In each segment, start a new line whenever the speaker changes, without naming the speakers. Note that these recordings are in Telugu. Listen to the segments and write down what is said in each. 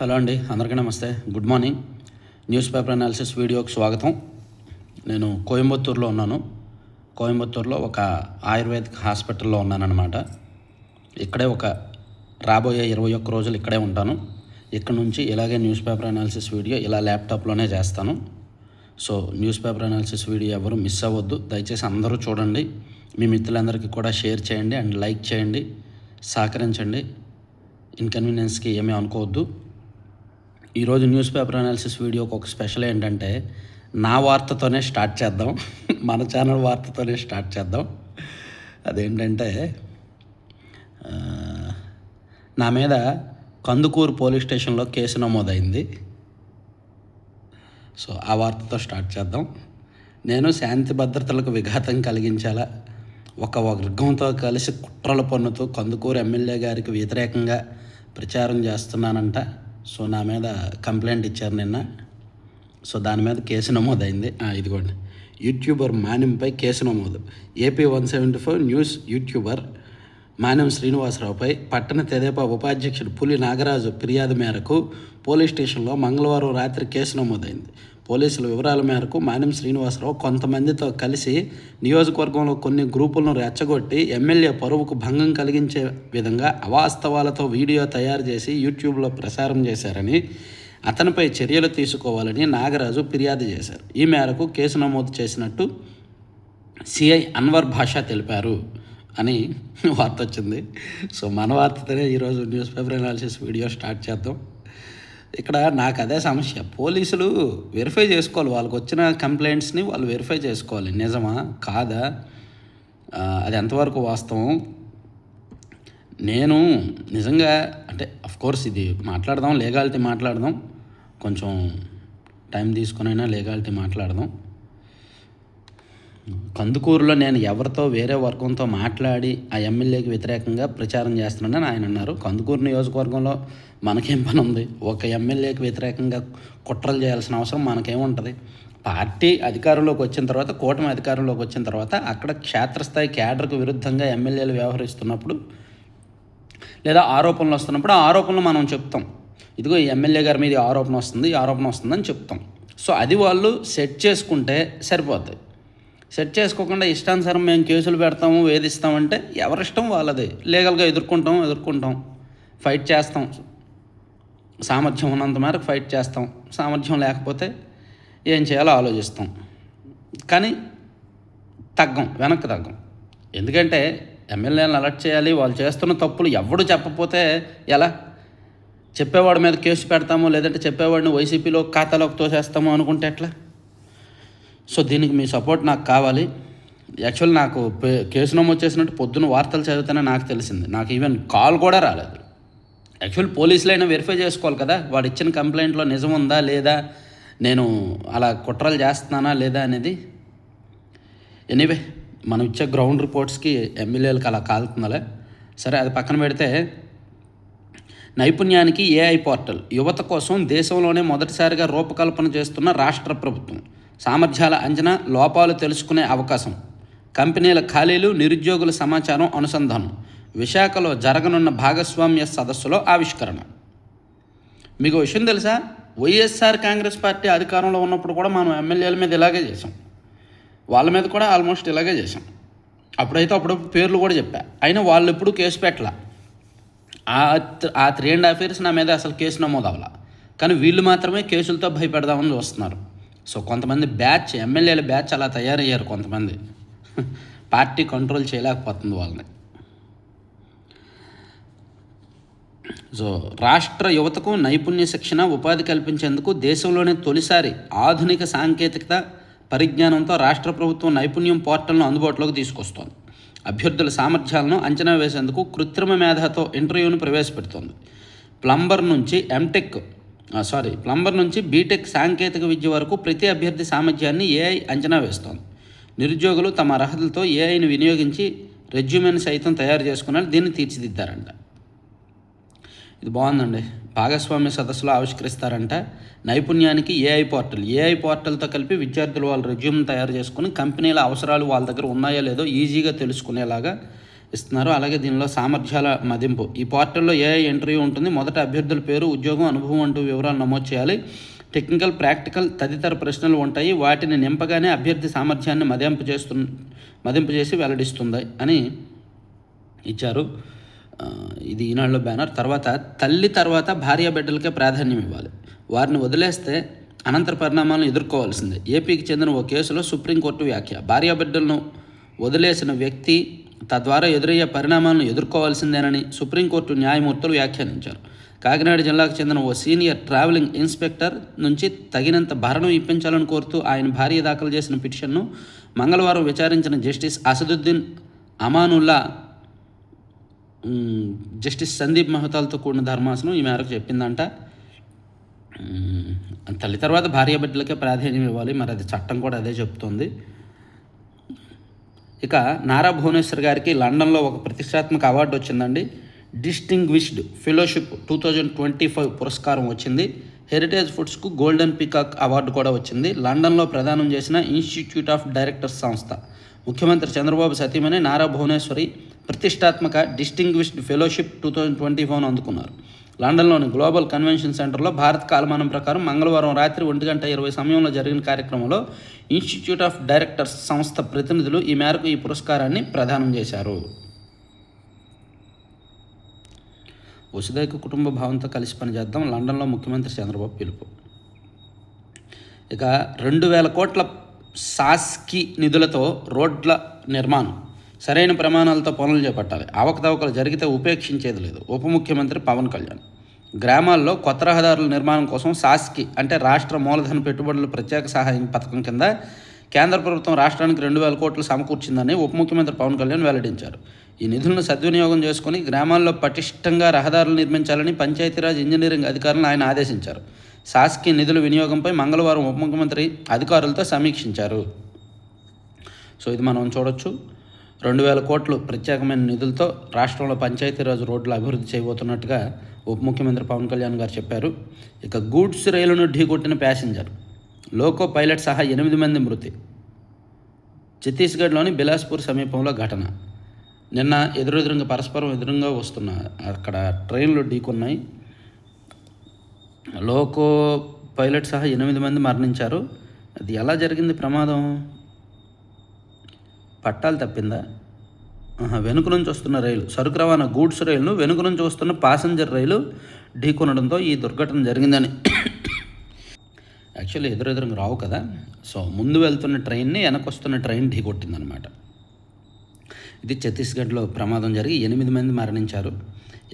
హలో అండి అందరికీ నమస్తే. Good morning. News paper analysis వీడియోకి స్వాగతం. నేను కోయంబత్తూరులో ఉన్నాను. కోయంబత్తూరులో ఒక ఆయుర్వేదిక్ హాస్పిటల్లో ఉన్నానన్నమాట. ఇక్కడే ఒక రాబోయే ఇరవై ఒక్క రోజులు ఇక్కడే ఉంటాను. ఇక్కడ నుంచి ఇలాగే న్యూస్ పేపర్ అనాలిసిస్ వీడియో ఇలా ల్యాప్టాప్లోనే చేస్తాను. So news paper analysis video ఎవరు మిస్ అవ్వద్దు. దయచేసి అందరూ చూడండి. మీ మిత్రులందరికీ కూడా షేర్ చేయండి అండ్ లైక్ చేయండి. సహకరించండి. ఇన్కన్వీనియన్స్కి ఏమీ అనుకోవద్దు. ఈరోజు న్యూస్ పేపర్ అనాలిసిస్ వీడియోకి ఒక స్పెషల్ ఏంటంటే నా వార్తతోనే స్టార్ట్ చేద్దాం. మన ఛానల్ వార్తతోనే స్టార్ట్ చేద్దాం. అదేంటంటే నా మీద కందుకూరు పోలీస్ స్టేషన్లో కేసు నమోదైంది. సో ఆ వార్తతో స్టార్ట్ చేద్దాం. నేను శాంతి భద్రతలకు విఘాతం కలిగించేలా ఒక వర్గంతో కలిసి కుట్రలు పన్నుతూ కందుకూరు ఎమ్మెల్యే గారికి వ్యతిరేకంగా ప్రచారం చేస్తున్నానంట. సో నా మీద కంప్లైంట్ ఇచ్చారు నిన్న. సో దాని మీద కేసు నమోదైంది. ఇదిగోండి. యూట్యూబర్ మాన్యంపై కేసు నమోదు. AP one seventy four news youtuber Manyam శ్రీనివాసరావుపై పట్టణ తెదేపా ఉపాధ్యక్షుడు పులి నాగరాజు ఫిర్యాదు మేరకు పోలీస్ స్టేషన్లో మంగళవారం రాత్రి కేసు నమోదైంది. పోలీసుల వివరాల మేరకు మానం శ్రీనివాసరావు కొంతమందితో కలిసి నియోజకవర్గంలో కొన్ని గ్రూపులను రెచ్చగొట్టి ఎమ్మెల్యే పరువుకు భంగం కలిగించే విధంగా అవాస్తవాలతో వీడియో తయారు చేసి యూట్యూబ్లో ప్రసారం చేశారని అతనిపై చర్యలు తీసుకోవాలని నాగరాజు ఫిర్యాదు చేశారు. ఈ మేరకు కేసు నమోదు చేసినట్టు సిఐ అన్వర్ భాష తెలిపారు అని వార్త వచ్చింది. సో మన వార్తతోనే ఈరోజు news paper analysis video start చేద్దాం. ఇక్కడ నాకు అదే సమస్య. పోలీసులు వెరిఫై చేసుకోవాలి. వాళ్ళకి వచ్చిన కంప్లైంట్స్ని వాళ్ళు వెరిఫై చేసుకోవాలి. నిజమా? కాదా? అది ఎంతవరకు వాస్తవం? నేను నిజంగా అంటే కోర్స్ ఇది మాట్లాడదాం. లీగాలిటీ మాట్లాడదాం. కొంచెం టైం తీసుకునైనా లీగాలిటీ మాట్లాడదాం. కందుకూరులో నేను ఎవరితో వేరే వర్గంతో మాట్లాడి ఆ ఎమ్మెల్యేకి వ్యతిరేకంగా ప్రచారం చేస్తున్నానని ఆయన అన్నారు. కందుకూరు నియోజకవర్గంలో మనకేం పని ఉంది ఒక ఎమ్మెల్యేకి వ్యతిరేకంగా కుట్రలు చేయాల్సిన అవసరం మనకేముంటుంది? పార్టీ అధికారంలోకి వచ్చిన తర్వాత కూటమి అధికారంలోకి వచ్చిన తర్వాత అక్కడ క్షేత్రస్థాయి క్యాడర్కు విరుద్ధంగా ఎమ్మెల్యేలు వ్యవహరిస్తున్నప్పుడు లేదా ఆరోపణలు వస్తున్నప్పుడు ఆ ఆరోపణలు మనం చెప్తాం. ఇదిగో ఈ ఎమ్మెల్యే గారి మీద ఆరోపణ వస్తుంది ఈ ఆరోపణ వస్తుందని చెప్తాం. సో అది వాళ్ళు సెట్ చేసుకుంటే సరిపోతుంది సెట్ చేసుకోకుండా ఇష్టానుసారం మేము కేసులు పెడతాము వేధిస్తామంటే ఎవరిష్టం వాళ్ళది. లీగల్గా ఎదుర్కొంటాం ఎదుర్కొంటాం. ఫైట్ చేస్తాం. సామర్థ్యం ఉన్నంత మేరకు ఫైట్ చేస్తాం. సామర్థ్యం లేకపోతే ఏం చేయాలో ఆలోచిస్తాం. కానీ తగ్గం వెనక్కి తగ్గం. ఎందుకంటే ఎమ్మెల్యేలను అలర్ట్ చేయాలి వాళ్ళు చేస్తున్న తప్పులు ఎవడు చెప్పపోతే ఎలా? చెప్పేవాడి మీద కేసు పెడతామో లేదంటే చెప్పేవాడిని వైసీపీలో ఖాతాలోకి తోసేస్తామో అనుకుంటే ఎట్లా? సో దీనికి మీ సపోర్ట్ నాకు కావాలి. యాక్చువల్ నాకు కేసు నమోదు చేసినట్టు పొద్దున వార్తలు చదివితేనే నాకు తెలిసింది. నాకు ఈవెన్ కాల్ కూడా రాలేదు. యాక్చువల్ పోలీసులు అయినా వెరిఫై చేసుకోవాలి కదా. వాడు ఇచ్చిన కంప్లైంట్లో నిజం ఉందా లేదా నేను అలా కుట్రలు చేస్తున్నానా లేదా అనేది. ఎనీవే మనం ఇచ్చే గ్రౌండ్ రిపోర్ట్స్కి ఎమ్మెల్యేలకు అలా కాలుతుందలే. సరే అది పక్కన పెడితే నైపుణ్యానికి ఏఐ పోర్టల్ యువత కోసం దేశంలోనే మొదటిసారిగా రూపకల్పన చేస్తున్న రాష్ట్ర ప్రభుత్వం. సామర్థ్యాల అంచనా లోపాలు తెలుసుకునే అవకాశం. కంపెనీల ఖాళీలు నిరుద్యోగుల సమాచారం అనుసంధానం. విశాఖలో జరగనున్న భాగస్వామ్య సదస్సులో ఆవిష్కరణ. మీకు విషయం తెలుసా? వైఎస్ఆర్ కాంగ్రెస్ పార్టీ అధికారంలో ఉన్నప్పుడు కూడా మనం ఎమ్మెల్యేల మీద ఇలాగే చేసాం వాళ్ళ మీద కూడా ఆల్మోస్ట్ ఇలాగే చేసాం అప్పుడైతే అప్పుడప్పుడు పేర్లు కూడా చెప్పా. అయినా వాళ్ళు ఎప్పుడు కేసు పెట్టలా. ఆ ఆ త్రీ అండ్ హాఫ్ ఇయర్స్ నా మీద అసలు కేసు నమోదు అవ్వాల. కానీ వీళ్ళు మాత్రమే కేసులతో భయపెడదామని చూస్తున్నారు. సో కొంతమంది బ్యాచ్ ఎమ్మెల్యేల బ్యాచ్ అలా తయారయ్యారు కొంతమంది. పార్టీ కంట్రోల్ చేయలేకపోతుంది వాళ్ళని. సో రాష్ట్ర యువతకు నైపుణ్య శిక్షణ ఉపాధి కల్పించేందుకు దేశంలోనే తొలిసారి ఆధునిక సాంకేతికత పరిజ్ఞానంతో రాష్ట్ర ప్రభుత్వం నైపుణ్యం పోర్టల్ను అందుబాటులోకి తీసుకొస్తోంది. అభ్యర్థుల సామర్థ్యాలను అంచనా వేసేందుకు కృత్రిమ మేధతో ఇంటర్వ్యూను ప్రవేశపెడుతోంది. ప్లంబర్ నుంచి ఎంటెక్ సారీ ప్లంబర్ నుంచి బీటెక్ సాంకేతిక విద్య వరకు ప్రతి అభ్యర్థి సామర్థ్యాన్ని ఏఐ అంచనా వేస్తోంది. నిరుద్యోగులు తమ అర్హతలతో ఏఐని వినియోగించి రెజ్యూమెన్ సైతం తయారు చేసుకుని దీన్ని తీర్చిదిద్దారంట. ఇది బాగుందండి. భాగస్వామ్య సదస్సులో ఆవిష్కరిస్తారంట. నైపుణ్యానికి ఏఐ పోర్టల్. ఏఐ పోర్టల్తో కలిపి విద్యార్థులు వాళ్ళ రెజ్యూమ్ తయారు చేసుకుని కంపెనీల అవసరాలు వాళ్ళ దగ్గర ఉన్నాయో లేదో ఈజీగా తెలుసుకునేలాగా ఇస్తున్నారు అలాగే దీనిలో సామర్థ్యాల మదింపు. ఈ పోర్టల్లో ఏ ఇంటర్వ్యూ ఉంటుంది మొదట అభ్యర్థుల పేరు ఉద్యోగం అనుభవం అంటూ వివరాలు నమోదు చేయాలి. టెక్నికల్ ప్రాక్టికల్ తదితర ప్రశ్నలు ఉంటాయి. వాటిని నింపగానే అభ్యర్థి సామర్థ్యాన్ని మదింపు చేస్తు మదింపు చేసి వెల్లడిస్తుంది అని ఇచ్చారు. ఇది ఈనాడులో బ్యానర్. తర్వాత తల్లి తర్వాత భార్య బిడ్డలకే ప్రాధాన్యం ఇవ్వాలి. వారిని వదిలేస్తే అనంతర పరిణామాలను ఎదుర్కోవాల్సిందే. ఏపీకి చెందిన ఓ కేసులో సుప్రీంకోర్టు వ్యాఖ్య. భార్య బిడ్డలను వదిలేసిన వ్యక్తి తద్వారా ఎదురయ్యే పరిణామాలను ఎదుర్కోవాల్సిందేనని సుప్రీంకోర్టు న్యాయమూర్తులు వ్యాఖ్యానించారు. కాకినాడ జిల్లాకు చెందిన ఓ సీనియర్ ట్రావెలింగ్ ఇన్స్పెక్టర్ నుంచి తగినంత భరణం ఇప్పించాలని కోరుతూ ఆయన భార్య దాఖలు చేసిన పిటిషన్ను మంగళవారం విచారించిన జస్టిస్ అసదుద్దీన్ అమానుల్లా జస్టిస్ సందీప్ మహతాల్తో కూడిన ధర్మాసనం ఈ మేరకు చెప్పిందంట. తల్లి తర్వాత భార్య బిడ్డలకే ప్రాధాన్యం ఇవ్వాలి మరి అది చట్టం కూడా అదే చెప్తుంది. ఇక నారా భువనేశ్వర్ గారికి లండన్లో ఒక ప్రతిష్టాత్మక అవార్డు వచ్చిందండి. Distinguished fellowship two thousand twenty five పురస్కారం వచ్చింది. హెరిటేజ్ ఫుడ్స్కు గోల్డెన్ పీకాక్ అవార్డు కూడా వచ్చింది. లండన్లో ప్రదానం చేసిన ఇన్స్టిట్యూట్ ఆఫ్ డైరెక్టర్స్ సంస్థ. ముఖ్యమంత్రి చంద్రబాబు సతీమణి నారా భువనేశ్వరి ప్రతిష్టాత్మక distinguished fellowship two thousand twenty ఫైవ్ను అందుకున్నారు. లండన్లోని గ్లోబల్ కన్వెన్షన్ సెంటర్లో భారత కాలమానం ప్రకారం మంగళవారం రాత్రి ఒంటి గంట ఇరవై సమయంలో జరిగిన కార్యక్రమంలో ఇన్స్టిట్యూట్ ఆఫ్ డైరెక్టర్స్ సంస్థ ప్రతినిధులు ఈ మేరకు ఈ పురస్కారాన్ని ప్రదానం చేశారు. వసుదైక కుటుంబ భావంతో కలిసి పనిచేద్దాం. లండన్లో ముఖ్యమంత్రి చంద్రబాబు పిలుపు. ఇక రెండు వేల కోట్ల సాస్కి నిధులతో రోడ్ల నిర్మాణం. సరైన ప్రమాణాలతో పనులు చేపట్టాలి. అవకతవకలు జరిగితే ఉపేక్షించేది లేదు. ఉప ముఖ్యమంత్రి పవన్ కళ్యాణ్. గ్రామాల్లో కొత్త రహదారుల నిర్మాణం కోసం సాస్కి అంటే రాష్ట్ర మూలధన పెట్టుబడుల ప్రత్యేక సహాయం పథకం కింద కేంద్ర ప్రభుత్వం రాష్ట్రానికి రెండు వేల కోట్లు సమకూర్చిందని ఉప ముఖ్యమంత్రి పవన్ కళ్యాణ్ వెల్లడించారు. ఈ నిధులను సద్వినియోగం చేసుకుని గ్రామాల్లో పటిష్టంగా రహదారులు నిర్మించాలని పంచాయతీరాజ్ ఇంజనీరింగ్ అధికారులను ఆయన ఆదేశించారు. సాస్కి నిధుల వినియోగంపై మంగళవారం ఉప ముఖ్యమంత్రి అధికారులతో సమీక్షించారు. సో ఇది మనం చూడొచ్చు. రెండు వేల కోట్లు ప్రత్యేకమైన నిధులతో రాష్ట్రంలో పంచాయతీరాజ్ రోడ్లు అభివృద్ధి చేయబోతున్నట్టుగా ఉప ముఖ్యమంత్రి పవన్ కళ్యాణ్ గారు చెప్పారు. ఇక గూడ్స్ రైలును ఢీకొట్టిన ప్యాసింజర్. లోకో పైలట్ సహా ఎనిమిది మంది మృతి. ఛత్తీస్గఢ్లోని బిలాస్పూర్ సమీపంలో ఘటన. నిన్న ఎదురెదురుగా పరస్పరం ఎదురుగా వస్తున్న అక్కడ ట్రైన్లు ఢీకొన్నాయి. లోకో పైలట్ సహా ఎనిమిది మంది మరణించారు. అది ఎలా జరిగింది ప్రమాదం? పట్టాలు తప్పిందా? వెనుక నుంచి వస్తున్న రైలు. సరుకు రవాణా గూడ్స్ రైలును వెనుక నుంచి వస్తున్న ప్యాసింజర్ రైలు ఢీకొనడంతో ఈ దుర్ఘటన జరిగిందని. యాక్చువల్లీ ఎదురెదురుగా రావు కదా. సో ముందు వెళ్తున్న ట్రైన్ని వెనకొస్తున్న ట్రైన్ ఢీకొట్టిందనమాట. ఇది ఛత్తీస్గఢ్లో ప్రమాదం జరిగి ఎనిమిది మంది మరణించారు.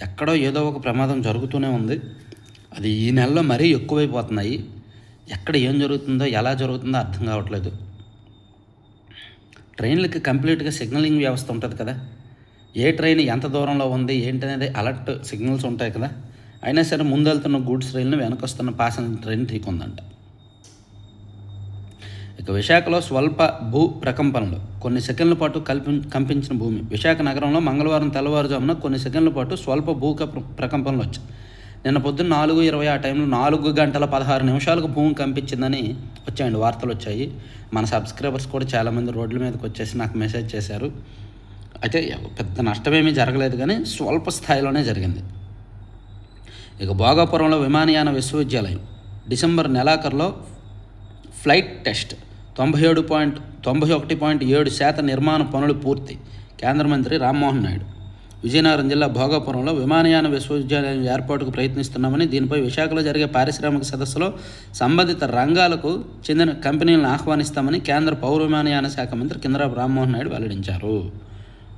ఎక్కడో ఏదో ఒక ప్రమాదం జరుగుతూనే ఉంది. అది ఈ నెలలో మరీ ఎక్కువైపోతున్నాయి. ఎక్కడ ఏం జరుగుతుందో ఎలా జరుగుతుందో అర్థం కావట్లేదు. ట్రైన్లకి కంప్లీట్గా సిగ్నలింగ్ వ్యవస్థ ఉంటుంది కదా. ఏ ట్రైన్ ఎంత దూరంలో ఉంది ఏంటనేది అలర్ట్ సిగ్నల్స్ ఉంటాయి కదా. అయినా సరే ముందు వెళ్తున్న గూడ్స్ ట్రైన్లు వెనకొస్తున్న ప్యాసింజర్ ట్రైన్ ఢీకొందంట ఇక విశాఖలో స్వల్ప భూ ప్రకంపనలు. కొన్ని సెకండ్ల పాటు కల్పి కంపించిన భూమి. విశాఖ నగరంలో మంగళవారం తెల్లవారుజామున కొన్ని సెకండ్ల పాటు స్వల్ప భూ ప్రకంపనలు వచ్చాయి. నిన్న పొద్దున్న నాలుగు ఇరవై ఆ టైంలో నాలుగు గంటల పదహారు నిమిషాలకు భూమి కంపించిందని వచ్చాయండి వార్తలు వచ్చాయి. మన సబ్స్క్రైబర్స్ కూడా చాలామంది రోడ్ల మీదకి వచ్చేసి నాకు మెసేజ్ చేశారు. అయితే పెద్ద నష్టమేమీ జరగలేదు కానీ స్వల్ప స్థాయిలోనే జరిగింది. ఇక భోగాపురంలో విమానయాన విశ్వవిద్యాలయం డిసెంబర్ నెలాఖరులో ఫ్లైట్ టెస్ట్ తొంభై ఏడు పాయింట్ తొంభై ఒకటి పాయింట్ ఏడు శాతం నిర్మాణ పనులు పూర్తి. కేంద్ర మంత్రి రామ్మోహన్ నాయుడు విజయనగరం జిల్లా భోగాపురంలో విమానయాన విశ్వవిద్యాలయం ఏర్పాటుకు ప్రయత్నిస్తున్నామని దీనిపై విశాఖలో జరిగే పారిశ్రామిక సదస్సులో సంబంధిత రంగాలకు చెందిన కంపెనీలను ఆహ్వానిస్తామని కేంద్ర పౌర విమానయాన శాఖ మంత్రి కిందరాపు రామ్మోహన్ నాయుడు వెల్లడించారు.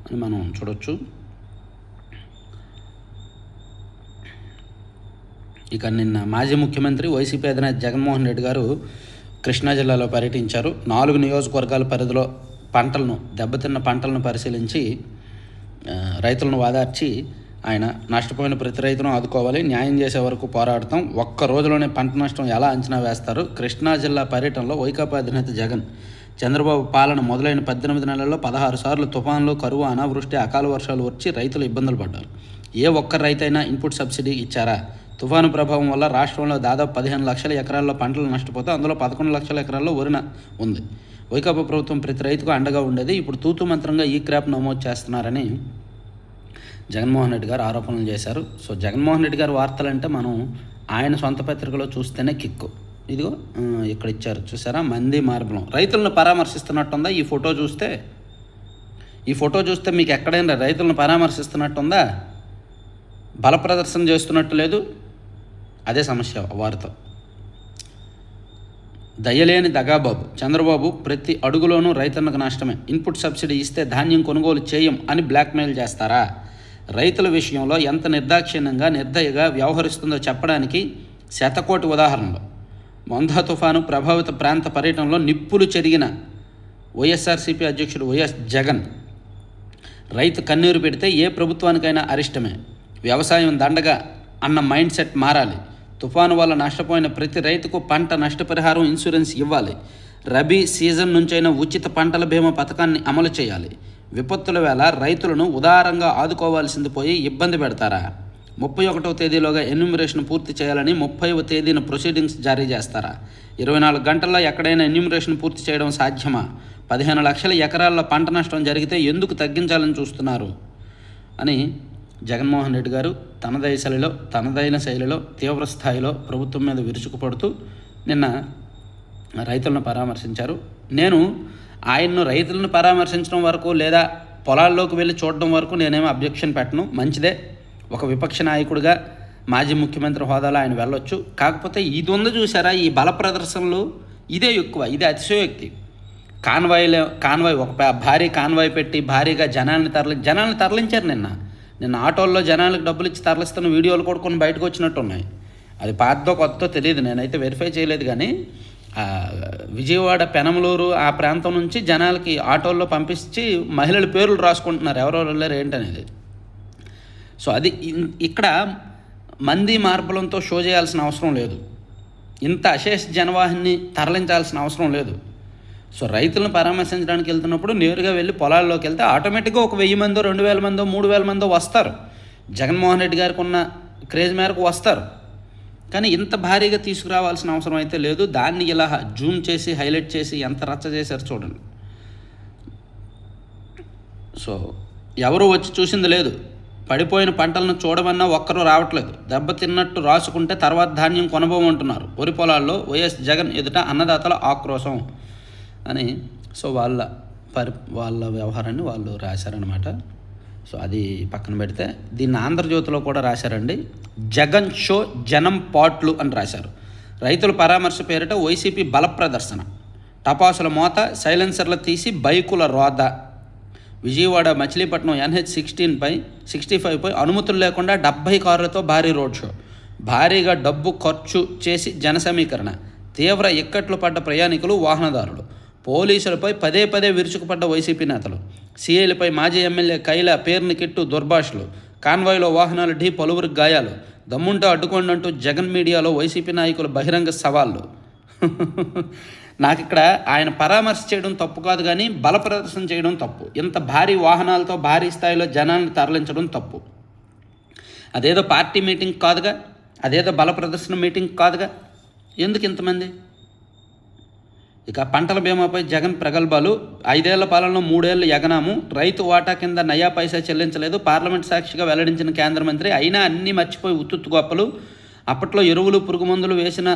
అని మనం చూడొచ్చు. ఇక నిన్న మాజీ ముఖ్యమంత్రి వైసీపీ అధినేత జగన్మోహన్ రెడ్డి గారు కృష్ణా జిల్లాలో పర్యటించారు. నాలుగు నియోజకవర్గాల పరిధిలో పంటలను దెబ్బతిన్న పంటలను పరిశీలించి రైతులను వాదార్చి ఆయన నష్టపోయిన ప్రతి రైతును ఆదుకోవాలి న్యాయం చేసే వరకు పోరాడతాం. ఒక్క రోజులోనే పంట నష్టం ఎలా అంచనా వేస్తారు? కృష్ణా జిల్లా పర్యటనలో వైకాపా అధినేత జగన్ చంద్రబాబు పాలన మొదలైన పద్దెనిమిది నెలల్లో పదహారు సార్లు తుఫాన్లు కరువు అనావృష్టి అకాల వర్షాలు వచ్చి రైతులు ఇబ్బందులు పడ్డారు. ఏ ఒక్క రైతైనా ఇన్పుట్ సబ్సిడీ ఇచ్చారా? తుఫాను ప్రభావం వల్ల రాష్ట్రంలో దాదాపు పదిహేను లక్షల ఎకరాల్లో పంటలు నష్టపోతే అందులో పదకొండు లక్షల ఎకరాల్లో వరిన ఉంది. వైకాపా ప్రభుత్వం ప్రతి రైతుకు అండగా ఉండేది. ఇప్పుడు తూతు మంత్రంగా ఈ క్రాప్ నమోదు చేస్తున్నారని జగన్మోహన్ రెడ్డి గారు ఆరోపణలు చేశారు. సో జగన్మోహన్ రెడ్డి గారు వార్తలు అంటే మనం ఆయన సొంత పత్రికలో చూస్తేనే కిక్కు. ఇదిగో ఇక్కడ ఇచ్చారు. చూసారా? మంది మార్బలం. రైతులను పరామర్శిస్తున్నట్టుందా? ఈ ఫోటో చూస్తే ఈ ఫోటో చూస్తే మీకు ఎక్కడైనా రైతులను పరామర్శిస్తున్నట్టుందా? బల ప్రదర్శన చేస్తున్నట్టు లేదు? అదే సమస్య వారితో. దయలేని దగాబాబు. చంద్రబాబు ప్రతి అడుగులోనూ రైతన్నకు నష్టమే. ఇన్పుట్ సబ్సిడీ ఇస్తే ధాన్యం కొనుగోలు చేయం అని బ్లాక్మెయిల్ చేస్తారా? రైతుల విషయంలో ఎంత నిర్దాక్షిణ్యంగా నిర్దయగా వ్యవహరిస్తుందో చెప్పడానికి శతకోటి ఉదాహరణలు. మొందా తుఫాను ప్రభావిత ప్రాంత పర్యటనలో నిప్పులు చెరిగిన వైఎస్ఆర్సీపీ అధ్యక్షుడు వైఎస్ జగన్. రైతు కన్నీరు పెడితే ఏ ప్రభుత్వానికైనా అరిష్టమే. వ్యవసాయం దండగా అన్న మైండ్ సెట్ మారాలి. తుఫాను వల్ల నష్టపోయిన ప్రతి రైతుకు పంట నష్టపరిహారం ఇన్సూరెన్స్ ఇవ్వాలి. రబీ సీజన్ నుంచైనా ఉచిత పంటల బీమా పథకాన్ని అమలు చేయాలి. విపత్తుల వేళ రైతులను ఉదారంగా ఆదుకోవాల్సింది పోయి ఇబ్బంది పెడతారా? ముప్పై ఒకటవ తేదీలోగా ఎన్యూమరేషన్ పూర్తి చేయాలని ముప్పైవ తేదీన ప్రొసీడింగ్స్ జారీ చేస్తారా? ఇరవై నాలుగు గంటల్లో ఎక్కడైనా ఎన్యూమరేషన్ పూర్తి చేయడం సాధ్యమా? పదిహేను లక్షల ఎకరాల్లో పంట నష్టం జరిగితే ఎందుకు తగ్గించాలని చూస్తున్నారు? అని జగన్మోహన్ రెడ్డి గారు తనదై శైలిలో తనదైన శైలిలో తీవ్ర స్థాయిలో ప్రభుత్వం మీద విరుచుకుపడుతూ నిన్న రైతులను పరామర్శించారు. నేను ఆయన్ను రైతులను పరామర్శించడం వరకు లేదా పొలాల్లోకి వెళ్ళి చూడడం వరకు నేనేమో అబ్జెక్షన్ పెట్టను. మంచిదే. ఒక విపక్ష నాయకుడిగా మాజీ ముఖ్యమంత్రి హోదాలో ఆయన వెళ్ళొచ్చు. కాకపోతే ఇది ఉంది చూసారా ఈ బల ప్రదర్శనలు ఇదే ఎక్కువ ఇదే అతిశయోక్తి. కాన్వాయ్లో కాన్వాయ్ ఒక భారీ కాన్వాయ్ పెట్టి భారీగా జనాల్ని తరలి జనాల్ని తరలించారు నిన్న. నిన్న ఆటోల్లో జనాలకు డబ్బులు ఇచ్చి తరలిస్తున్న వీడియోలు కూడా కొన్ని బయటకు వచ్చినట్టు ఉన్నాయి అది పాతదో కొత్త తెలియదు నేనైతే వెరిఫై చేయలేదు కానీ విజయవాడ పెనమలూరు ఆ ప్రాంతం నుంచి జనాలకి ఆటోల్లో పంపించి మహిళల పేర్లు రాసుకుంటున్నారు. ఎవరెవరు వెళ్ళారు ఏంటనేది. సో అది ఇక్కడ మంది మార్బలంతో షో చేయాల్సిన అవసరం లేదు. ఇంత అశేష జనవాహిని తరలించాల్సిన అవసరం లేదు. సో రైతులను పరామర్శించడానికి వెళ్తున్నప్పుడు నేరుగా వెళ్ళి పొలాల్లోకి వెళ్తే ఆటోమేటిక్గా ఒక వెయ్యి మందో రెండు వేల మందో మూడు వేల మందో వస్తారు. జగన్మోహన్ రెడ్డి గారికి ఉన్న క్రేజ్ మేరకు వస్తారు. కానీ ఇంత భారీగా తీసుకురావాల్సిన అవసరం అయితే లేదు. దాన్ని ఇలా జూమ్ చేసి హైలైట్ చేసి ఎంత రచ్చ చేశారు చూడండి. సో ఎవరు వచ్చి చూసింది లేదు. పడిపోయిన పంటలను చూడమన్నా ఒక్కరూ రావట్లేదు. దెబ్బతిన్నట్టు రాసుకుంటే తర్వాత ధాన్యం కొనబోమంటున్నారు. వరి పొలాల్లో వైఎస్ జగన్ ఎదుట అన్నదాతల ఆక్రోశం. అని సో వాళ్ళ పరి వాళ్ళ వ్యవహారాన్ని వాళ్ళు రాశారనమాట సో అది పక్కన పెడితే దీన్ని ఆంధ్రజ్యోతిలో కూడా రాశారండి. జగన్ షో జనం పాట్లు అని రాశారు. రైతుల పరామర్శ పేరిట వైసీపీ బల ప్రదర్శన. టపాసుల మోత సైలెన్సర్లు తీసి బైకుల రోద. విజయవాడ మచిలీపట్నం ఎన్హెచ్ సిక్స్టీన్పై సిక్స్టీ ఫైవ్పై అనుమతులు లేకుండా డెబ్బై కార్లతో భారీ రోడ్ షో. భారీగా డబ్బు ఖర్చు చేసి జన సమీకరణ. తీవ్ర ఇక్కట్లు పడ్డ ప్రయాణికులు వాహనదారులు. పోలీసులపై పదే పదే విరుచుకుపడ్డ వైసీపీ నేతలు. సీఏలపై మాజీ ఎమ్మెల్యే కైల పేర్ని కిట్టు దుర్భాషలు. కాన్వాయ్లో వాహనాలు ఢీ పలువురికి గాయాలు. దమ్ముంటూ అడ్డుకోండి అంటూ జగన్ మీడియాలో వైసీపీ నాయకుల బహిరంగ సవాళ్ళు నాకు ఇక్కడ ఆయన పరామర్శ చేయడం తప్పు కాదు కానీ బల ప్రదర్శన చేయడం తప్పు. ఇంత భారీ వాహనాలతో భారీ స్థాయిలో జనాన్ని తరలించడం తప్పు. అదేదో పార్టీ మీటింగ్ కాదుగా? అదేదో బల ప్రదర్శన మీటింగ్ కాదుగా? ఎందుకు ఇంతమంది ఇక పంటల బీమాపై జగన్ ప్రగల్భాలు. ఐదేళ్ళ పాలనలో మూడేళ్ళు ఎగనాము. రైతు వాటా కింద నయా పైసా చెల్లించలేదు. పార్లమెంట్ సాక్షిగా వెల్లడించిన కేంద్ర మంత్రి అయినా అన్నీ మర్చిపోయి ఉత్తుత్తు గొప్పలు. అప్పట్లో ఎరువులు పురుగు మందులు వేసిన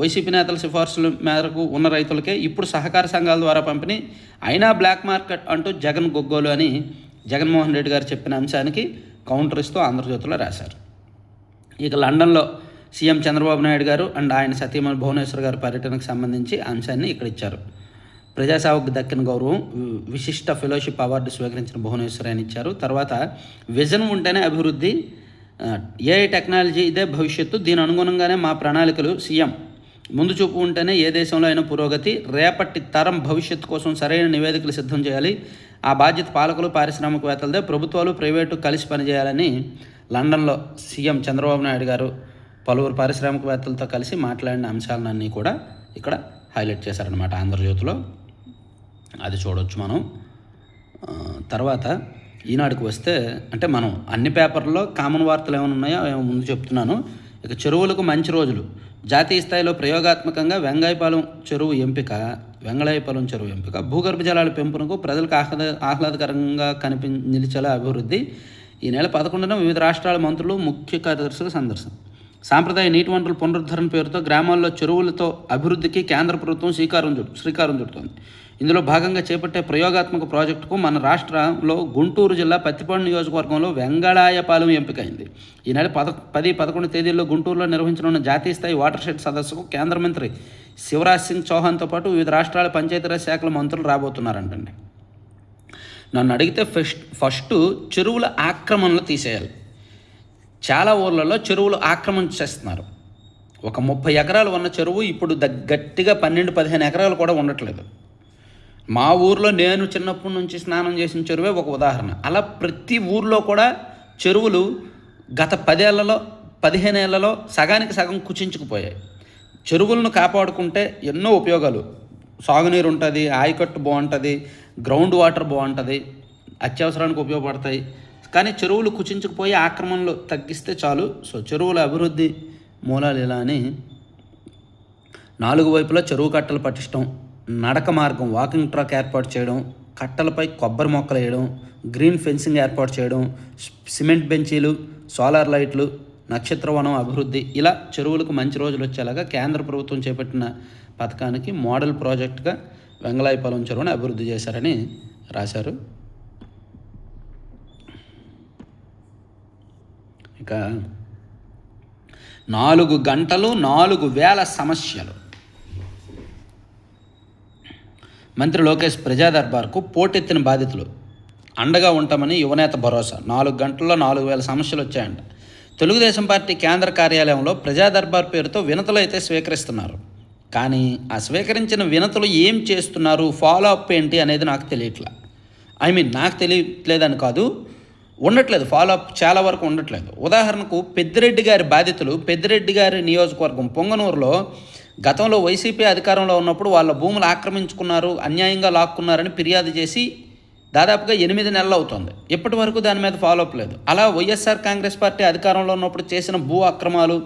వైసీపీ నేతల సిఫార్సుల మేరకు ఉన్న రైతులకే ఇప్పుడు సహకార సంఘాల ద్వారా పంపిణీ. అయినా బ్లాక్ మార్కెట్ అంటూ జగన్ గొగ్గోలు అని జగన్మోహన్ రెడ్డి గారు చెప్పిన అంశానికి కౌంటర్ ఇస్తూ ఆంధ్రజ్యోతిలో రాశారు. ఇక లండన్లో సీఎం చంద్రబాబు నాయుడు గారు అండ్ ఆయన సతీమణి భువనేశ్వర్ గారి పర్యటనకు సంబంధించి అంశాన్ని ఇక్కడ ఇచ్చారు. ప్రజాసేవకు దక్కిన గౌరవం విశిష్ట ఫెలోషిప్ అవార్డు స్వీకరించిన భువనేశ్వర్ ఆయన ఇచ్చారు. తర్వాత విజన్ ఉంటేనే అభివృద్ధి ఏఐ టెక్నాలజీ ఇదే భవిష్యత్తు దీని అనుగుణంగానే మా ప్రణాళికలు సీఎం. ముందు చూపు ఉంటేనే ఏ దేశంలో అయినా పురోగతి రేపటి తరం భవిష్యత్తు కోసం సరైన నివేదికలు సిద్ధం చేయాలి. ఆ బాధ్యత పాలకులు పారిశ్రామికవేత్తలదే ప్రభుత్వాలు ప్రైవేటు కలిసి పనిచేయాలని లండన్లో సీఎం చంద్రబాబు నాయుడు గారు పలువురు పారిశ్రామికవేత్తలతో కలిసి మాట్లాడిన అంశాలన్నీ కూడా ఇక్కడ హైలైట్ చేశారనమాట ఆంధ్రజ్యోతిలో. అది చూడొచ్చు మనం. తర్వాత ఈనాడుకు వస్తే అంటే మనం అన్ని పేపర్లో కామన్ వార్తలు ఏమైనా ఉన్నాయో ఏమో ముందు చెప్తున్నాను. ఇక చెరువులకు మంచి రోజులు. జాతీయ స్థాయిలో ప్రయోగాత్మకంగా వెంగాయపాలెం చెరువు ఎంపిక వెంగళాయపాలెం చెరువు ఎంపిక భూగర్భ జలాల పెంపునకు ప్రజలకు ఆహ్లాద ఆహ్లాదకరంగా కనిపి నిలిచేలా అభివృద్ధి. ఈ నెల పదకొండున వివిధ రాష్ట్రాల మంత్రులు ముఖ్య కార్యదర్శుల సందర్శన. సాంప్రదాయ నీటి వనరుల పునరుద్ధరణ పేరుతో గ్రామాల్లో చెరువులతో అభివృద్ధికి కేంద్ర ప్రభుత్వం శ్రీకారం చుట్టు శ్రీకారం చుడుతోంది. ఇందులో భాగంగా చేపట్టే ప్రయోగాత్మక ప్రాజెక్టుకు మన రాష్ట్రంలో గుంటూరు జిల్లా పత్తిపాడు నియోజకవర్గంలో వెంగళాయపాలెం ఎంపికైంది. ఈ నెల పద పది పదకొండు తేదీల్లో గుంటూరులో నిర్వహించనున్న జాతీయ స్థాయి వాటర్ షెడ్ సదస్సుకు కేంద్ర మంత్రి శివరాజ్ సింగ్ చౌహాన్తో పాటు వివిధ రాష్ట్రాల పంచాయతీరాజ్ శాఖల మంత్రులు రాబోతున్నారంటండి. నన్ను అడిగితే ఫస్ట్ ఫస్ట్ చెరువుల ఆక్రమణలు తీసేయాలి. చాలా ఊర్లలో చెరువులు ఆక్రమించేస్తున్నారు ఒక ముప్పై ఎకరాలు ఉన్న చెరువు ఇప్పుడు గట్టిగా పన్నెండు పదిహేను ఎకరాలు కూడా ఉండట్లేదు. మా ఊర్లో నేను చిన్నప్పటి నుంచి స్నానం చేసిన చెరువే ఒక ఉదాహరణ. అలా ప్రతి ఊర్లో కూడా చెరువులు గత పదేళ్ళలో పదిహేనేళ్ళలో సగానికి సగం కుచించుకుపోయాయి. చెరువులను కాపాడుకుంటే ఎన్నో ఉపయోగాలు. సాగునీరు ఉంటుంది ఆయకట్టు బాగుంటుంది గ్రౌండ్ వాటర్ బాగుంటుంది అత్యవసరానికి ఉపయోగపడతాయి. కానీ చెరువులు కుచించుకుపోయి ఆక్రమణలు తగ్గిస్తే చాలు. సో చెరువుల అభివృద్ధి మూలాలు ఇలా అని నాలుగు వైపులా చెరువు కట్టలు పట్టించడం నడక మార్గం వాకింగ్ ట్రాక్ ఏర్పాటు చేయడం కట్టలపై కొబ్బరి మొక్కలు వేయడం గ్రీన్ ఫెన్సింగ్ ఏర్పాటు చేయడం సిమెంట్ బెంచీలు సోలార్ లైట్లు నక్షత్రవనం అభివృద్ధి ఇలా చెరువులకు మంచి రోజులు వచ్చేలాగా కేంద్ర ప్రభుత్వం చేపట్టిన పథకానికి మోడల్ ప్రాజెక్టుగా వెంగళాయపాలెం చెరువుని అభివృద్ధి చేశారని రాశారు. ఇక నాలుగు గంటలు నాలుగు వేల సమస్యలు. మంత్రి లోకేష్ ప్రజా దర్బార్కు పోటెత్తిన బాధితులు. అండగా ఉంటామని యువనేత భరోసా. నాలుగు గంటల్లో నాలుగు వేల సమస్యలు వచ్చాయంట. తెలుగుదేశం పార్టీ కేంద్ర కార్యాలయంలో ప్రజా దర్బార్ పేరుతో వినతులు అయితే స్వీకరిస్తున్నారు. కానీ ఆ స్వీకరించిన వినతులు ఏం చేస్తున్నారు? ఫాలో అప్ ఏంటి అనేది నాకు తెలియట్లా. ఐ మీన్ నాకు తెలియట్లేదని కాదు ఉండట్లేదు ఫాలో అప్ చాలా వరకు ఉండట్లేదు. ఉదాహరణకు పెద్దిరెడ్డి గారి బాధితులు పెద్దిరెడ్డి గారి నియోజకవర్గం పొంగనూరులో గతంలో వైసీపీ అధికారంలో ఉన్నప్పుడు వాళ్ళ భూములు ఆక్రమించుకున్నారు అన్యాయంగా లాక్కున్నారని ఫిర్యాదు చేసి దాదాపుగా ఎనిమిది నెలలు అవుతుంది. ఇప్పటి వరకు దాని మీద ఫాలో అప్ లేదు. అలా వైఎస్ఆర్ కాంగ్రెస్ పార్టీ అధికారంలో ఉన్నప్పుడు చేసిన భూ అక్రమాలు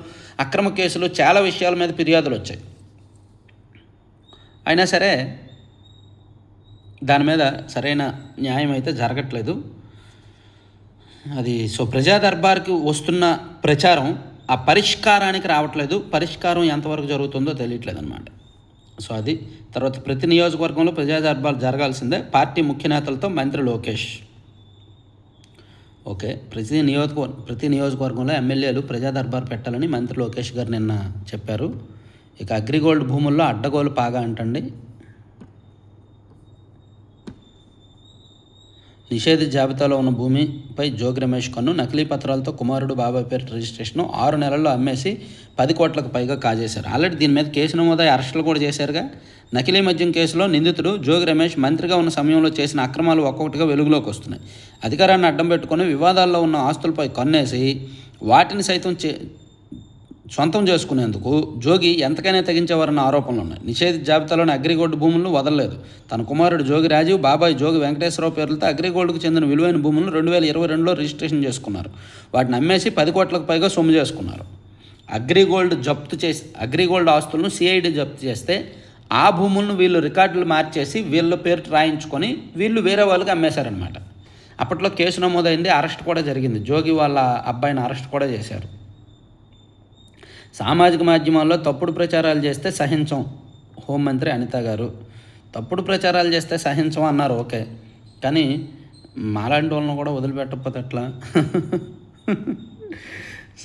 అక్రమ కేసులు చాలా విషయాల మీద ఫిర్యాదులు వచ్చాయి. అయినా సరే దాని మీద సరైన న్యాయం అయితే జరగట్లేదు. అది సో ప్రజా దర్బార్కి వస్తున్న ప్రచారం ఆ పరిష్కారానికి రావట్లేదు. పరిష్కారం ఎంతవరకు జరుగుతుందో తెలియట్లేదు అనమాట సో అది తర్వాత ప్రతి నియోజకవర్గంలో ప్రజా దర్బార్ జరగాల్సిందే. పార్టీ ముఖ్య నేతలతో మంత్రి లోకేష్. ఓకే ప్రతి నియోజక ప్రతి నియోజకవర్గంలో ఎమ్మెల్యేలు ప్రజా దర్బార్ పెట్టాలని మంత్రి లోకేష్ గారు నిన్న చెప్పారు. ఇక అగ్రిగోల్డ్ భూముల్లో అడ్డగోలు పాగా అంటండి. నిషేధ జాబితాలో ఉన్న భూమిపై జోగి రమేష్ కన్ను నకిలీ పత్రాలతో కుమారుడు బాబాయ్ పేరు రిజిస్ట్రేషన్ ఆరు నెలల్లో అమ్మేసి పది కోట్లకు పైగా కాజేశారు. ఆల్రెడీ దీని మీద కేసు నమోదై అరెస్టులు కూడా చేశారుగా. నకిలీ మద్యం కేసులో నిందితుడు జోగి రమేష్ మంత్రిగా ఉన్న సమయంలో చేసిన అక్రమాలు ఒక్కొక్కటిగా వెలుగులోకి వస్తున్నాయి. అధికారాన్ని అడ్డం పెట్టుకుని వివాదాల్లో ఉన్న ఆస్తులపై కన్నేసి వాటిని సైతం చే సొంతం చేసుకునేందుకు జోగి ఎంతకైనా తెగించేవారన్న ఆరోపణలు ఉన్నాయి. నిషేధ జాబితాలోని అగ్రిగోల్డ్ భూములను వదలలేదు. తన కుమారుడు జోగి రాజీవ్ బాబాయ్ జోగి వెంకటేశ్వరరావు పేర్లతో అగ్రిగోల్డ్కు చెందిన విలువైన భూములను రెండు వేల ఇరవై రెండులో రిజిస్ట్రేషన్ చేసుకున్నారు. వాటిని అమ్మేసి పది కోట్లకు పైగా సొమ్ము చేసుకున్నారు. అగ్రిగోల్డ్ జప్తు చేసి అగ్రిగోల్డ్ ఆస్తులను సిఐడి జప్తు చేస్తే ఆ భూములను వీళ్ళు రికార్డులు మార్చేసి వీళ్ళ పేరు రాయించుకొని వీళ్ళు వేరే వాళ్ళకి అమ్మేశారనమాట అప్పట్లో కేసు నమోదైంది అరెస్ట్ కూడా జరిగింది. జోగి వాళ్ళ అబ్బాయిని అరెస్ట్ కూడా చేశారు. సామాజిక మాధ్యమాల్లో తప్పుడు ప్రచారాలు చేస్తే సహించం హోంమంత్రి అనిత గారు. తప్పుడు ప్రచారాలు చేస్తే సహించం అన్నారు ఓకే. కానీ మాలాంటి వాళ్ళని కూడా వదిలిపెట్టకపోతే ఎట్లా?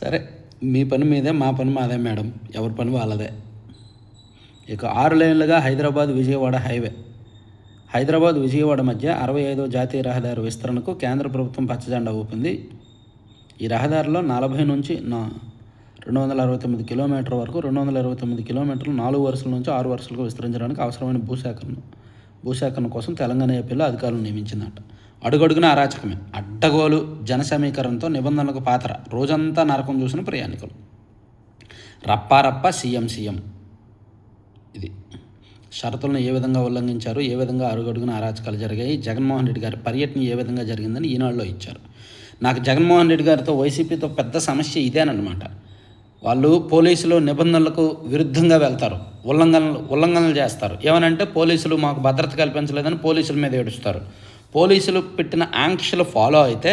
సరే మీ పని మీదే మా పని మాదే మేడం. ఎవరి పని వాళ్ళదే. ఇక ఆరు లైన్లుగా హైదరాబాద్ విజయవాడ హైవే. హైదరాబాద్ విజయవాడ మధ్య అరవై ఐదో జాతీయ రహదారి విస్తరణకు కేంద్ర ప్రభుత్వం పచ్చజెండా ఊపింది. ఈ రహదారిలో నలభై నుంచి నా రెండు వందల అరవై తొమ్మిది కిలోమీటర్ వరకు రెండు వందల ఇరవై తొమ్మిది కిలోమీటర్లు నాలుగు వరుసల నుంచి ఆరు వరుసలకు విస్తరించడానికి అవసరమైన భూసేకరణ భూసేకరణ కోసం తెలంగాణ ఏపీలో అధికారులు నియమించిందట. అడుగడుగున అరాచకమే. అడ్డగోలు జన సమీకరణతో నిబంధనలకు పాత్ర. రోజంతా నరకం చూసిన ప్రయాణికులు. రప్పారప్ప సీఎం సీఎం. ఇది. షరతులను ఏ విధంగా ఉల్లంఘించారు? ఏ విధంగా అరుగడుగున అరాచకాలు జరిగాయి? జగన్మోహన్ రెడ్డి గారి పర్యటన ఏ విధంగా జరిగిందని ఈనాడులో ఇచ్చారు. నాకు జగన్మోహన్ రెడ్డి గారితో వైసీపీతో పెద్ద సమస్య ఇదేనమాట వాళ్ళు పోలీసులు నిబంధనలకు విరుద్ధంగా వెళ్తారు. ఉల్లంఘనలు ఉల్లంఘనలు చేస్తారు. ఏమనంటే పోలీసులు మాకు భద్రత కల్పించలేదని పోలీసుల మీద ఏడుస్తారు. పోలీసులు పెట్టిన ఆంక్షలు ఫాలో అయితే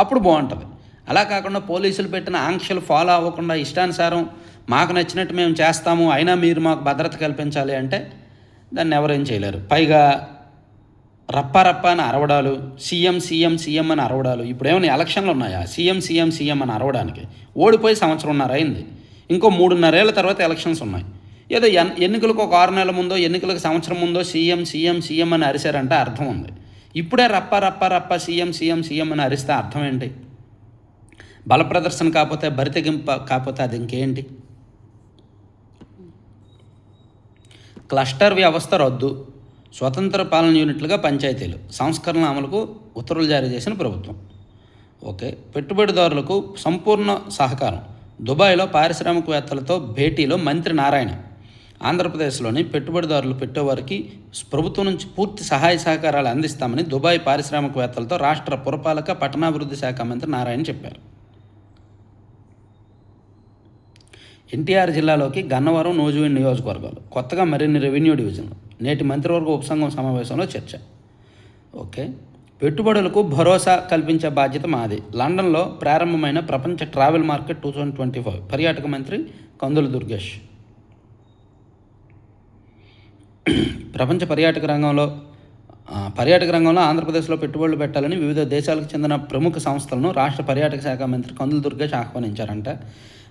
అప్పుడు బాగుంటుంది. అలా కాకుండా పోలీసులు పెట్టిన ఆంక్షలు ఫాలో అవ్వకుండా ఇష్టానుసారం మాకు నచ్చినట్టు మేము చేస్తాము అయినా మీరు మాకు భద్రత కల్పించాలి అంటే దాన్ని ఎవరేం చేయలేరు. పైగా రప్ప రప్ప అని అరవడాలు సీఎం సీఎం సీఎం అని అరవడాలు. ఇప్పుడు ఏమైనా ఎలక్షన్లు ఉన్నాయా? సీఎం సీఎం సీఎం అని అరవడానికి. ఓడిపోయి సంవత్సరంన్నర అయింది. ఇంకో మూడున్నరేళ్ళ తర్వాత ఎలక్షన్స్ ఉన్నాయి. ఏదో ఎన్ ఎన్నికలకు ఒక ఆరు నెలల ముందో ఎన్నికలకు సంవత్సరం ముందో సీఎం సీఎం సీఎం అని అరిశారంటే అర్థం ఉంది. ఇప్పుడే రప్ప రప్ప రప్ప సీఎం సీఎం సీఎం అని అరిస్తే అర్థం ఏంటి? బల ప్రదర్శన కాకపోతే బరితెగింప కాకపోతే అది ఇంకేంటి? క్లస్టర్ వ్యవస్థ రద్దు. స్వతంత్ర పాలన యూనిట్లుగా పంచాయతీలు సంస్కరణ అమలుకు ఉత్తర్వులు జారీ చేసిన ప్రభుత్వం. ఓకే పెట్టుబడిదారులకు సంపూర్ణ సహకారం. దుబాయ్లో పారిశ్రామికవేత్తలతో భేటీలో మంత్రి నారాయణ. ఆంధ్రప్రదేశ్లోని పెట్టుబడిదారులు పెట్టేవారికి ప్రభుత్వం నుంచి పూర్తి సహాయ సహకారాలు అందిస్తామని దుబాయ్ పారిశ్రామికవేత్తలతో రాష్ట్ర పురపాలక పట్టణాభివృద్ధి శాఖ మంత్రి నారాయణ చెప్పారు. ఎన్టీఆర్ జిల్లాలోకి గన్నవరం నూజివీడ్ నియోజకవర్గాలు. కొత్తగా మరిన్ని రెవెన్యూ డివిజన్లు. నేటి మంత్రివర్గ ఉపసంఘం సమావేశంలో చర్చ. ఓకే? పెట్టుబడులకు భరోసా కల్పించే బాధ్యత మాది. లండన్లో ప్రారంభమైన ప్రపంచ travel market two thousand twenty five. పర్యాటక మంత్రి కందుల దుర్గేష్. ప్రపంచ పర్యాటక రంగంలో పర్యాటక రంగంలో ఆంధ్రప్రదేశ్లో పెట్టుబడులు పెట్టాలని వివిధ దేశాలకు చెందిన ప్రముఖ సంస్థలను రాష్ట్ర పర్యాటక శాఖ మంత్రి కందుల దుర్గేష్ ఆహ్వానించారంట.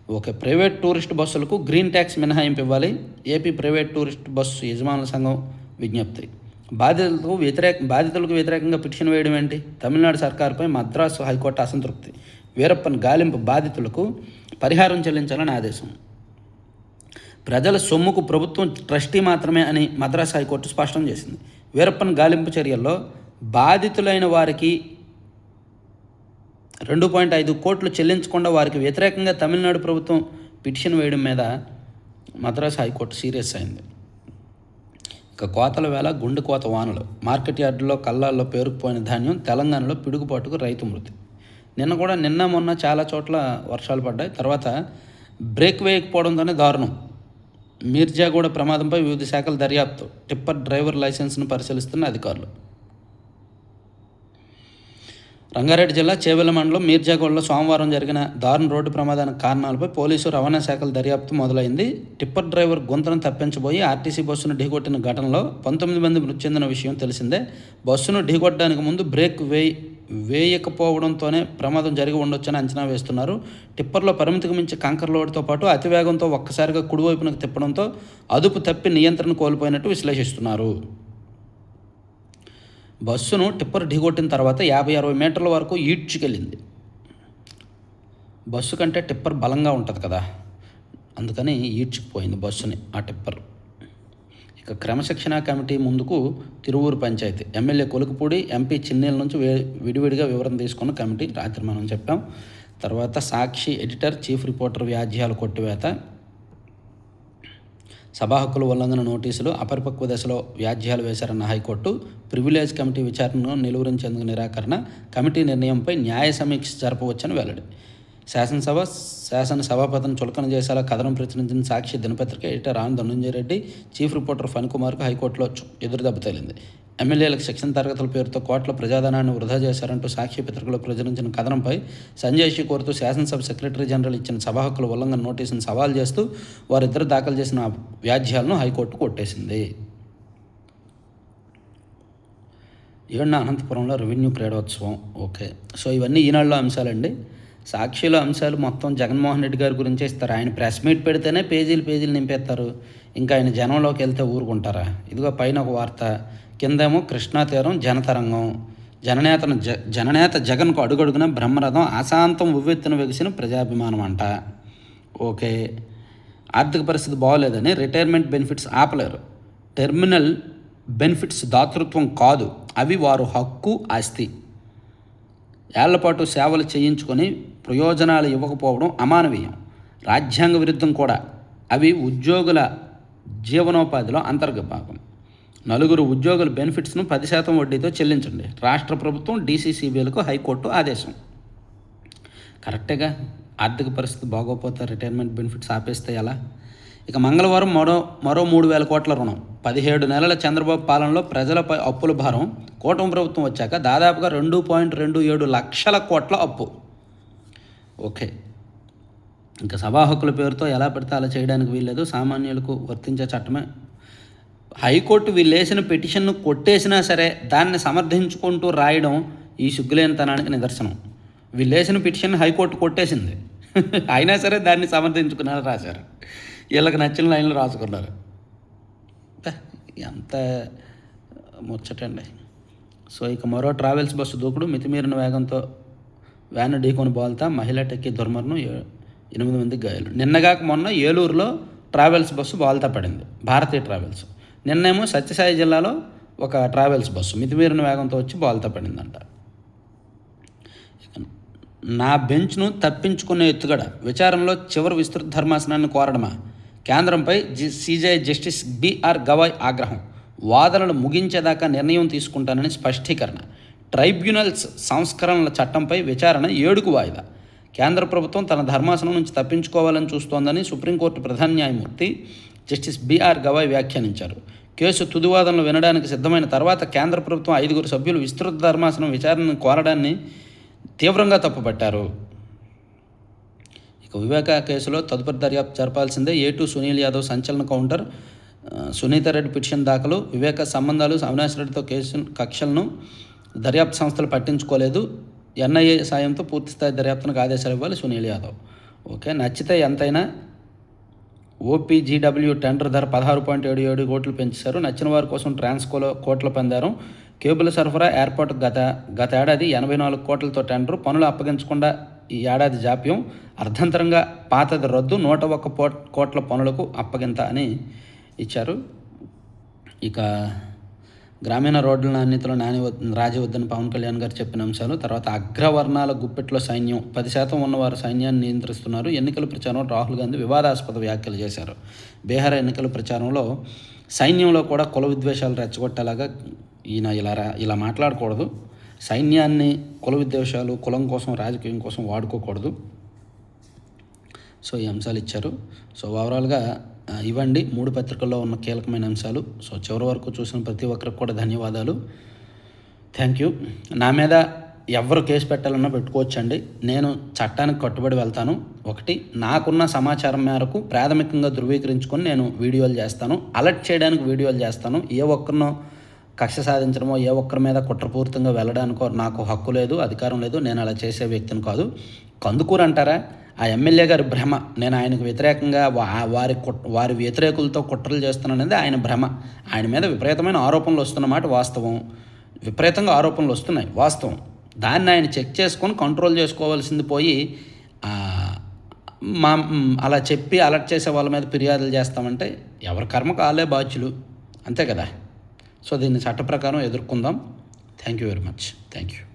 ఓకే ప్రైవేట్ టూరిస్ట్ బస్సులకు గ్రీన్ ట్యాక్స్ మినహాయింపు ఇవ్వాలి ఏపీ ప్రైవేట్ టూరిస్ట్ బస్సు యజమానుల సంఘం విజ్ఞప్తి. బాధితులకు వ్యతిరేక బాధితులకు వ్యతిరేకంగా పిటిషన్ వేయడం ఏంటి? తమిళనాడు సర్కార్పై మద్రాసు హైకోర్టు అసంతృప్తి. వీరప్పన్ గాలింపు బాధితులకు పరిహారం చెల్లించాలని ఆదేశం. ప్రజల సొమ్ముకు ప్రభుత్వం ట్రస్టీ మాత్రమే అని మద్రాస్ హైకోర్టు స్పష్టం చేసింది. వీరప్పన్ గాలింపు చర్యల్లో బాధితులైన వారికి రెండు పాయింట్ ఐదు కోట్లు చెల్లించకుండా వారికి వ్యతిరేకంగా తమిళనాడు ప్రభుత్వం పిటిషన్ వేయడం మీద మద్రాస్ హైకోర్టు సీరియస్ అయింది. ఇక కోతల వేళ గుండె కోత వానలు. మార్కెట్ యార్డులో కళ్ళాల్లో పేరుకుపోయిన ధాన్యం తెలంగాణలో పిడుగుపాటుకు రైతు మృతి. నిన్న కూడా నిన్న మొన్న చాలా చోట్ల వర్షాలు పడ్డాయి. తర్వాత బ్రేక్ వేయకపోవడంతోనే దారుణం. మీర్జాగూడ ప్రమాదంపై వివిధ శాఖల దర్యాప్తు. టిప్పర్ డ్రైవర్ లైసెన్స్ను పరిశీలిస్తున్న అధికారులు. రంగారెడ్డి జిల్లా చేవెల మండలం మీర్జాగూడలో సోమవారం జరిగిన దారుణ రోడ్డు ప్రమాదానికి కారణాలపై పోలీసు రవాణా శాఖల దర్యాప్తు మొదలైంది. టిప్పర్ డ్రైవర్ గుంతను తప్పించబోయి ఆర్టీసీ బస్సును ఢీకొట్టిన ఘటనలో పంతొమ్మిది మంది మృతి చెందిన విషయం తెలిసిందే. బస్సును ఢీకొట్టడానికి ముందు బ్రేక్ వేయి వేయకపోవడంతోనే ప్రమాదం జరిగి ఉండొచ్చని అంచనా వేస్తున్నారు. టిప్పర్లో పరిమితికి మించి కంకర్ లోడ్తో పాటు అతివేగంతో ఒక్కసారిగా కుడివైపునకు తిప్పడంతో అదుపు తప్పి నియంత్రణ కోల్పోయినట్టు విశ్లేషిస్తున్నారు. బస్సును టిప్పర్ ఢీగొట్టిన తర్వాత యాభై అరవై మీటర్ల వరకు ఈడ్చుకెళ్ళింది. బస్సు కంటే టిప్పర్ బలంగా ఉంటుంది కదా అందుకని ఈడ్చుకుపోయింది బస్సుని ఆ టిప్పర్. ఇక క్రమశిక్షణ కమిటీ ముందుకు తిరువూరు పంచాయతీ ఎమ్మెల్యే కొలుకుపూడి ఎంపీ చిన్నీల నుంచి విడివిడిగా వివరణ తీసుకున్న కమిటీ రాత్రి మనం చెప్పాం. తర్వాత సాక్షి ఎడిటర్ చీఫ్ రిపోర్టర్ వ్యాజ్యాలు కొట్టివేత సభా హక్కుల ఉల్లంఘన నోటీసులు అపరిపక్వ దశలో వ్యాజ్యాలు వేశారన్న హైకోర్టు ప్రివిలేజ్ కమిటీ విచారణను నిలువరించేందుకు నిరాకరణ కమిటీ నిర్ణయంపై న్యాయ సమీక్ష జరపవచ్చని వెల్లడి. శాసనసభ శాసన సభాపతిని చులకన చేసేలా కథనం ప్రచురించిన సాక్షి దినపత్రిక editor Anand Dhananjaya Reddy chief reporter ఫణికుమార్కు హైకోర్టులో ఎదురుదెబ్బ తేలింది ఎమ్మెల్యేలకు శిక్షణ తరగతుల పేరుతో కోట్ల ప్రజాధనాన్ని వృధా చేశారంటూ సాక్షి పత్రికలో ప్రచురించిన కథనంపై సంజయ్షి కోరుతూ శాసనసభ సెక్రటరీ జనరల్ ఇచ్చిన సభా హక్కుల ఉల్లంఘన నోటీసును సవాల్ చేస్తూ వారిద్దరు దాఖలు చేసిన వ్యాజ్యాలను హైకోర్టు కొట్టేసింది. ఏడున అనంతపురంలో రెవెన్యూ క్రీడోత్సవం. ఓకే. సో ఇవన్నీ ఈనాడులో అంశాలండి. సాక్షిలో అంశాలు మొత్తం జగన్మోహన్ రెడ్డి గారి గురించి ఇస్తారు. ఆయన ప్రెస్ మీట్ పెడితేనే పేజీలు పేజీలు నింపేస్తారు. ఇంకా ఆయన జనంలోకి వెళ్తే ఊరుకుంటారా? ఇదిగో పైన ఒక వార్త. కిందేమో కృష్ణా తీరం జనతరంగం. జననేతను జ జననేత జగన్కు అడుగడుగున బ్రహ్మరథం అశాంతం ఉవ్వెత్తున వెగిసిన ప్రజాభిమానం అంట. ఓకే. ఆర్థిక పరిస్థితి బాగోలేదని రిటైర్మెంట్ బెనిఫిట్స్ ఆపలేరు. టెర్మినల్ బెనిఫిట్స్ దాతృత్వం కాదు అవి వారు హక్కు ఆస్తి. ఏళ్ళపాటు సేవలు చేయించుకొని ప్రయోజనాలు ఇవ్వకపోవడం అమానవీయం. రాజ్యాంగ విరుద్ధం కూడా. అవి ఉద్యోగుల జీవనోపాధిలో అంతర్గత భాగం. నలుగురు ఉద్యోగుల బెనిఫిట్స్ను పది శాతం వడ్డీతో చెల్లించండి. రాష్ట్ర ప్రభుత్వం డీసీసీబీలకు హైకోర్టు ఆదేశం. కరెక్టేగా? ఆర్థిక పరిస్థితి బాగోపోతే రిటైర్మెంట్ బెనిఫిట్స్ ఆపేస్తే ఎలా? ఇక మంగళవారం మరో మరో మూడు వేల కోట్ల రుణం. పదిహేడు నెలల చంద్రబాబు పాలనలో ప్రజలపై అప్పుల భారం. కూటమి ప్రభుత్వం వచ్చాక దాదాపుగా రెండు పాయింట్ రెండు ఏడు లక్షల కోట్ల అప్పు. ఓకే. ఇంకా సభా హక్కుల పేరుతో ఎలా పెడితే అలా చేయడానికి వీల్లేదు. సామాన్యులకు వర్తించే చట్టమే హైకోర్టు వీళ్ళు వేసిన పిటిషన్ను కొట్టేసినా సరే దాన్ని సమర్థించుకుంటూ రాయడం ఈ సిగ్గులేనితనానికి నిదర్శనం. వీళ్ళు వేసిన పిటిషన్ హైకోర్టు కొట్టేసింది. అయినా సరే దాన్ని సమర్థించుకున్నారు రాశారు. వీళ్ళకి నచ్చిన లైన్లు రాసుకున్నారు. ఎంత ముచ్చటండి. సో ఇక మరో ట్రావెల్స్ బస్సు దూకుడు. మితిమీరిన వేగంతో వ్యాన్ ఢీకొని బోల్తా. మహిళ టెక్కి దుర్మరణం. ఎనిమిది మంది గాయాలు. నిన్నగాక మొన్న ఏలూరులో ట్రావెల్స్ బస్సు బోల్తా పడింది. భారతీయ ట్రావెల్స్. నిన్నేమో సత్యసాయి జిల్లాలో ఒక ట్రావెల్స్ బస్సు మితిమీరిన వేగంతో వచ్చి బాల్తో పడిందంట. నా బెంచ్ను తప్పించుకునే ఎత్తుగడ విచారణలో చివరి విస్తృత ధర్మాసనాన్ని కోరడమా? కేంద్రంపై జి సిజే జస్టిస్ బిఆర్ గవాయ్ ఆగ్రహం. వాదనలు ముగించేదాకా నిర్ణయం తీసుకుంటానని స్పష్టీకరణ. ట్రైబ్యునల్స్ సంస్కరణల చట్టంపై విచారణ ఏడుకు వాయిదా. కేంద్ర ప్రభుత్వం తన ధర్మాసనం నుంచి తప్పించుకోవాలని చూస్తోందని సుప్రీంకోర్టు ప్రధాన న్యాయమూర్తి జస్టిస్ బీఆర్ గవాయ్ వ్యాఖ్యానించారు. కేసు తుదివాదనలు వినడానికి సిద్ధమైన తర్వాత కేంద్ర ప్రభుత్వం ఐదుగురు సభ్యులు విస్తృత ధర్మాసనం విచారణను కోరడాన్ని తీవ్రంగా తప్పుపట్టారు. ఇక వివేక కేసులో తదుపరి దర్యాప్తు జరపాల్సిందే. ఏ సునీల్ యాదవ్ సంచలన కౌంటర్. సునీత రెడ్డి పిటిషన్ దాఖలు. వివేక సంబంధాలు అవినాష్ రెడ్డితో కేసు కక్షలను దర్యాప్తు సంస్థలు పట్టించుకోలేదు. ఎన్ఐఏ సాయంతో పూర్తిస్థాయి దర్యాప్తునికి ఆదేశాలు ఇవ్వాలి సునీల్ యాదవ్. ఓకే? నచ్చితే ఎంతైనా ఓపీజీడబ్ల్యూ టెండర్ ధర పదహారు పాయింట్ ఏడు ఏడు కోట్లు పెంచారు నచ్చిన వారి కోసం ట్రాన్స్కోలో కోట్ల పొందారు. కేబుల్ సరఫరా ఏర్పాటు గత గత ఏడాది ఎనభై నాలుగు కోట్లతో టెండర్ పనులు అప్పగించకుండా ఈ ఏడాది జాప్యం. అర్ధంతరంగా పాతది రద్దు నూట ఒక్క కోట్ల పనులకు అప్పగింత అని ఇచ్చారు. ఇక గ్రామీణ రోడ్ల నాణ్యతలో నాని రాజవద్దని పవన్ కళ్యాణ్ గారు చెప్పిన అంశాలు తర్వాత అగ్రవర్ణాల గుప్పెట్లో సైన్యం పది శాతం ఉన్నవారు సైన్యాన్ని నియంత్రిస్తున్నారు. ఎన్నికల ప్రచారంలో రాహుల్ గాంధీ వివాదాస్పద వ్యాఖ్యలు చేశారు. బీహార్ ఎన్నికల ప్రచారంలో సైన్యంలో కూడా కుల విద్వేషాలు రెచ్చగొట్టేలాగా ఈయన ఇలా రా ఇలా మాట్లాడకూడదు. సైన్యాన్ని కుల విద్వేషాలు కులం కోసం రాజకీయం కోసం వాడుకోకూడదు. సో ఈ అంశాలు ఇచ్చారు. సో ఓవరాల్గా ఇవ్వండి. మూడు పత్రికల్లో ఉన్న కీలకమైన అంశాలు. సో చివరి వరకు చూసిన ప్రతి ఒక్కరికి కూడా ధన్యవాదాలు. థ్యాంక్ యూ నా మీద ఎవరు కేసు పెట్టాలన్నా పెట్టుకోవచ్చండి. నేను చట్టానికి కట్టుబడి వెళ్తాను. ఒకటి నాకున్న సమాచారం మేరకు ప్రాథమికంగా ధృవీకరించుకొని నేను వీడియోలు చేస్తాను. అలర్ట్ చేయడానికి వీడియోలు చేస్తాను. ఏ ఒక్కరినో కక్ష సాధించడమో ఏ ఒక్కరి మీద కుట్రపూరితంగా వెళ్ళడానికో నాకు హక్కు లేదు అధికారం లేదు. నేను అలా చేసే వ్యక్తిని కాదు. కందుకూరు అంటారా? ఆ ఎమ్మెల్యే గారి భ్రమ. నేను ఆయనకు వ్యతిరేకంగా వారి వారి వ్యతిరేకులతో కుట్రలు చేస్తున్నాననేది ఆయన భ్రమ. ఆయన మీద విపరీతమైన ఆరోపణలు వస్తున్నమాట వాస్తవం. విపరీతంగా ఆరోపణలు వస్తున్నాయి. వాస్తవం. దాన్ని ఆయన చెక్ చేసుకొని కంట్రోల్ చేసుకోవాల్సింది పోయి మా అలా చెప్పి అలర్ట్ చేసే వాళ్ళ మీద ఫిర్యాదులు చేస్తామంటే ఎవరి కర్మ కాలే బాధ్యులు. అంతే కదా? సో దీన్ని చట్ట ప్రకారం ఎదుర్కొందాం. Thank you very much thank you